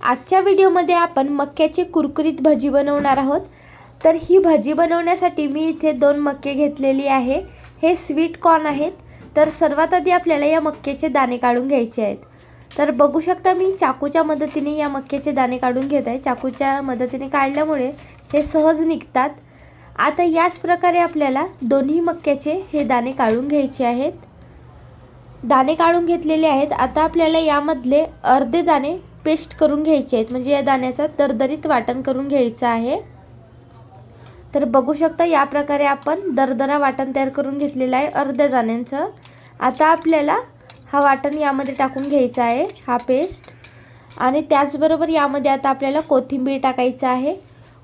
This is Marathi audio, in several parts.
आजच्या व्हिडिओमध्ये आपण मक्याची कुरकुरीत भजी बनवणार आहोत. तर ही भजी बनवण्यासाठी मी इथे दोन मक्के घेतलेली आहे. हे स्वीट कॉर्न आहेत. तर सर्वात आधी आपल्याला या मक्याचे दाणे काढून घ्यायचे आहेत. तर बघू शकता मी चाकूच्या मदतीने या मक्याचे दाणे काढून घेत आहे. चाकूच्या मदतीने काढल्यामुळे हे सहज निघतात. आता याच प्रकारे आपल्याला दोन्ही मक्याचे हे दाणे काढून घ्यायचे आहेत. दाणे काढून घेतलेले आहेत. आता आपल्याला यामधले अर्धे दाणे पेस्ट करून घ्यायचे आहेत. म्हणजे या दाण्याचा दरदरीत वाटण करून घ्यायचं आहे. तर बघू शकता या प्रकारे आपण दरदरा वाटण तयार करून घेतलेलं आहे अर्ध्या दाण्यांचं. आता आपल्याला हा वाटण यामध्ये टाकून घ्यायचा आहे हा पेस्ट आणि त्याचबरोबर यामध्ये आता आपल्याला कोथिंबीर टाकायचं आहे.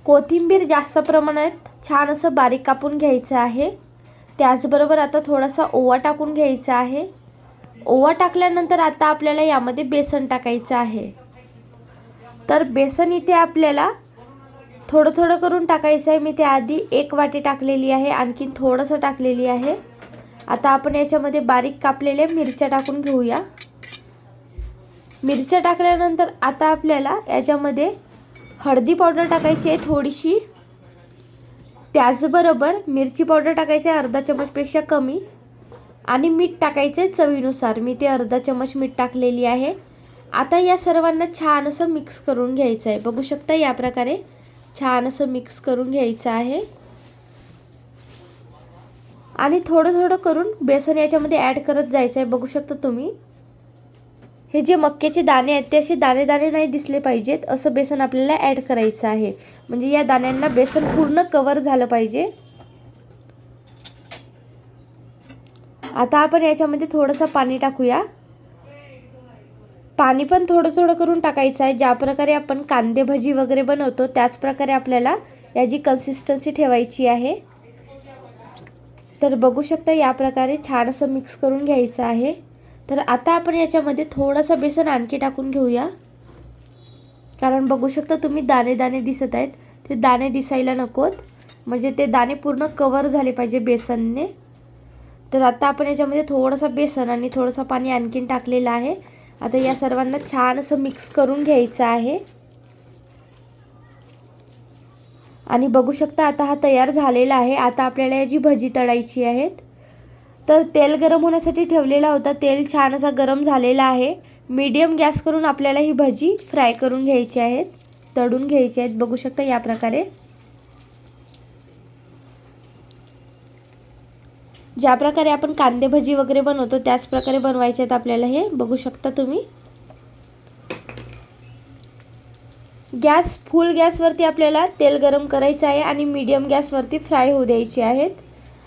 कोथिंबीर जास्त प्रमाणात छान असं बारीक कापून घ्यायचं आहे. त्याचबरोबर आता थोडासा ओवा टाकून घ्यायचा आहे. ओवा टाकल्यानंतर आता आपल्याला यामध्ये बेसन टाकायचं आहे. तर बेसन इथे आपल्याला थोडं थोडं करून टाकायचं आहे. मी त्याआधी एक वाटी टाकलेली आहे. आणखीन थोडंसं टाकलेली आहे. आता आपण याच्यामध्ये बारीक कापलेल्या मिरच्या टाकून घेऊया. मिरच्या टाकल्यानंतर आता आपल्याला याच्यामध्ये हळदी पावडर टाकायची आहे थोडीशी. त्याचबरोबर मिरची पावडर टाकायची आहे अर्धा चमचपेक्षा कमी. आणि मीठ टाकायचं आहे चवीनुसार. मी ते अर्धा चमच मीठ टाकलेली आहे. आता या सर्वांना छान असं मिक्स करून घ्यायचं आहे. बघू शकता या प्रकारे छान असं मिक्स करून घ्यायचं आहे. आणि थोडं थोडं करून बेसन याच्यामध्ये ॲड करत जायचं आहे. बघू शकता तुम्ही. हे जे मक्याचे दाणे आहेत ते असे दाणे दाणे नाही दिसले पाहिजेत. असं बेसन आपल्याला ॲड करायचं आहे. म्हणजे या दाण्यांना बेसन पूर्ण कवर झालं पाहिजे. आता आपण याच्यामध्ये थोडंसं पाणी टाकूया. पाणी पण थोडं थोडं करून टाकायचं आहे. ज्या प्रकारे आपण कांदे भजी वगैरे बनवतो त्याच प्रकारे आपल्याला याची कन्सिस्टन्सी ठेवायची आहे. तर बघू शकता या प्रकारे छान असं मिक्स करून घ्यायचं आहे. तर आता आपण याच्यामध्ये थोडंसं बेसन आणखी टाकून घेऊया. कारण बघू शकता तुम्ही दाणे दाणे दिसत आहेत. ते दाणे दिसायला नकोत. म्हणजे ते दाणे पूर्ण कवर झाले पाहिजे बेसनने. तर आता आपण याच्यामध्ये थोडंसं बेसन आणि थोडंसं पाणी आणखीन टाकलेलं आहे. आता या सर्वांना छान असं मिक्स करून घ्यायचं आहे. आणि बघू शकता आता हा तयार झालेला आहे. आता आपल्याला याची भजी तळायची आहेत. तर तेल गरम होण्यासाठी ठेवलेला होता. तेल छान असा गरम झालेला आहे. मीडियम गॅस करून आपल्याला ही भजी फ्राय करून घ्यायची आहेत. तळून घ्यायची आहेत. बघू शकता या प्रकारे. ज्या प्रकारे आपण कांदे भजी वगैरे बनवतो त्याच प्रकारे बनवायचे आहेत आपल्याला हे. बघू शकता तुम्ही. गॅस फुल गॅसवरती आपल्याला तेल गरम करायचं आहे आणि मीडियम गॅसवरती फ्राय होऊ द्यायचे आहेत.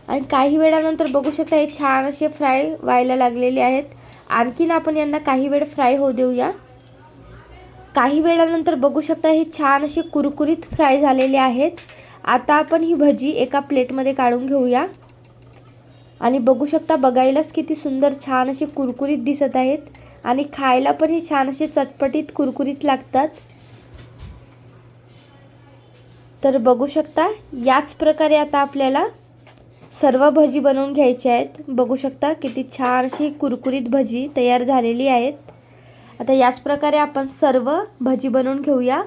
आणि काही वेळानंतर बघू शकता हे छान असे फ्राय व्हायला लागलेले आहेत. आणखीन आपण यांना काही वेळ फ्राय होऊ देऊया. काही वेळानंतर बघू शकता हे छान असे कुरकुरीत फ्राय झालेले आहेत. आता आपण ही भजी एका प्लेटमध्ये काढून घेऊया. आणि बघू शकता बघायलाच किती सुंदर छान असे कुरकुरीत दिसत आहेत. आणि खायला पण हे छान असे चटपटीत कुरकुरीत लागतात. तर बघू शकता याच प्रकारे आता आपल्याला सर्व भजी बनवून घ्यायची आहेत. बघू शकता किती छान अशी कुरकुरीत भजी तयार झालेली आहेत. आता याच प्रकारे आपण सर्व भजी बनवून घेऊया.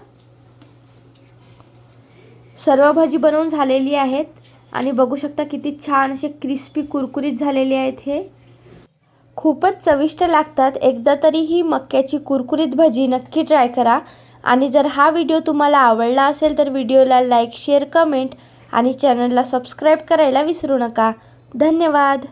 सर्व भजी बनवून झालेली आहेत. आणि बघू शकता किती छान असे क्रिस्पी कुरकुरीत झालेले आहेत हे. खूपच चविष्ट लागतात. एकदा तरी ही मक्याची कुरकुरीत भजी नक्की ट्राय करा. आणि जर हा व्हिडिओ तुम्हाला आवडला असेल तर व्हिडिओला लाईक शेअर कमेंट आणि चॅनलला सबस्क्राईब करायला विसरू नका. धन्यवाद.